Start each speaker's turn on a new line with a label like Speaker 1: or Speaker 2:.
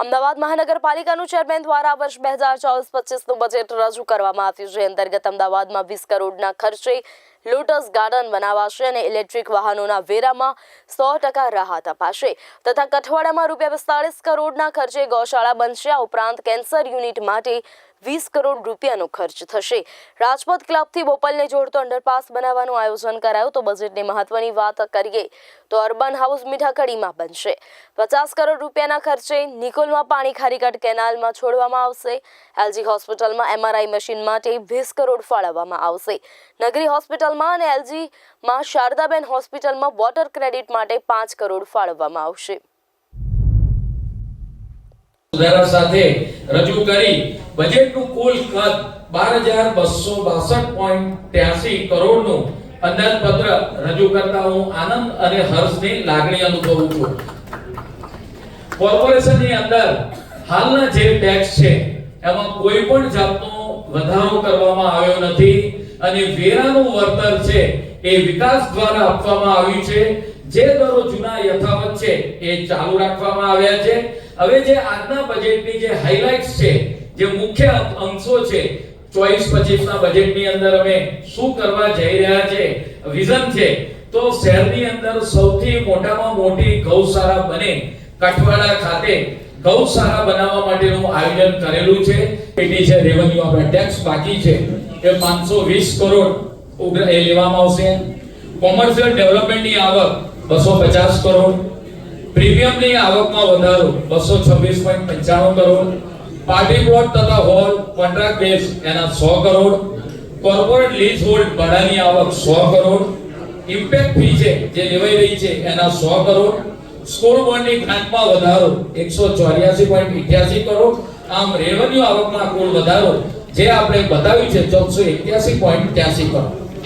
Speaker 1: Ahmedabad મહાનગરપાલિકાનું chairman દ્વારા વર્ષ બે હજાર ચોવીસ પચીસનું બજેટ રજૂ કરવામાં આવ્યું છે. અંતર્ગત અમદાવાદમાં વીસ કરોડના ખર્ચે લોટસ ગાર્ડન બનાવાશે અને ઇલેક્ટ્રિક વાહનોના વેરામાં સો ટકા રાહત અપાશે. તથા કઠવાડામાં રૂપિયા પિસ્તાળીસ કરોડના ખર્ચે ગૌશાળા બનશે. આ ઉપરાંત કેન્સર યુનિટ માટે વીસ કરોડ રૂપિયાનો ખર્ચ થશે. રાજપથ ક્લબથી બોપલને જોડતો અંડરપાસ બનાવવાનું આયોજન કરાયું તો બજેટની મહત્વની વાત કરીએ તો અર્બન હાઉસ મીઠાકડીમાં બનશે. પચાસ કરોડ રૂપિયાના ખર્ચે નિકોલમાં પાણી ખારીકટ કેનાલમાં છોડવામાં આવશે. એલજી હોસ્પિટલમાં એમઆરઆઈ મશીન માટે વીસ કરોડ ફાળવવામાં આવશે. નગરી હોસ્પિટલમાં અને એલજીમાં શારદાબેન હોસ્પિટલમાં વોટર ક્રેડિટ માટે પાંચ કરોડ ફાળવવામાં આવશે.
Speaker 2: સુધારા સાથે રજૂ કરી બજેટનું કુલ કદ બાર હજાર બસો બાસઠ પોઈન્ટ ત્યાસી કરોડનું અંદાજપત્ર રજૂ કરતા હું આનંદ અને હર્ષની લાગણી અનુભવું છું. કોર્પોરેશનની અંદર હાલના જે ટેક્સ છે, એમાં કોઈ પણ જાતનો વધારો કરવામાં આવ્યો નથી અને વેરાનું વળતર છે એ વિકાસ દ્વારા આપવામાં આવ્યું છે. જે દરો જૂના યથાવત છે એ ચાલુ રાખવામાં આવ્યા છે. હવે જે આજના બજેટની જે હાઇલાઇટ્સ છે, જે મુખ્ય અંશો છે, ચોવીસ પચીસ ના બજેટની અંદર અમે શું કરવા જઈ રહ્યા છે વિઝન છે, તો શહેરની અંદર સૌથી મોટામાં મોટી ગૌશાળા બને કઠવાડા ખાતે. ગૌશાળા બનાવવા માટેનું આયોજન કરેલું છે. પેટી છે રેવન્યુ આપણે ટેક્સ બાકી છે. એ 520 કરોડ એ લેવામાં આવશે. કોમર્શિયલ ડેવલપમેન્ટની આવક 250 કરોડ. પ્રીમિયમની આવકમાં વધારો 226.95 કરોડ. પાર્ટી પ્લોટ તથા હોલ, કોન્ટ્રાક્ટ બેઝ એના સો કરોડ. કોર્પોરેટ લીઝ હોલ્ડ ભાડાની આવક સો કરોડ. ઇમ્પેક્ટ ફી છે જે લેવાઈ રહી છે એના સો કરોડ. સ્કૂલ બોન્ડની ગ્રાન્ટમાં વધારો 184.88 કરોડ. આમ રેવન્યુ આવકમાં કુલ વધારો જે આપણે બતાવ્યું છે 481.83 કરોડ.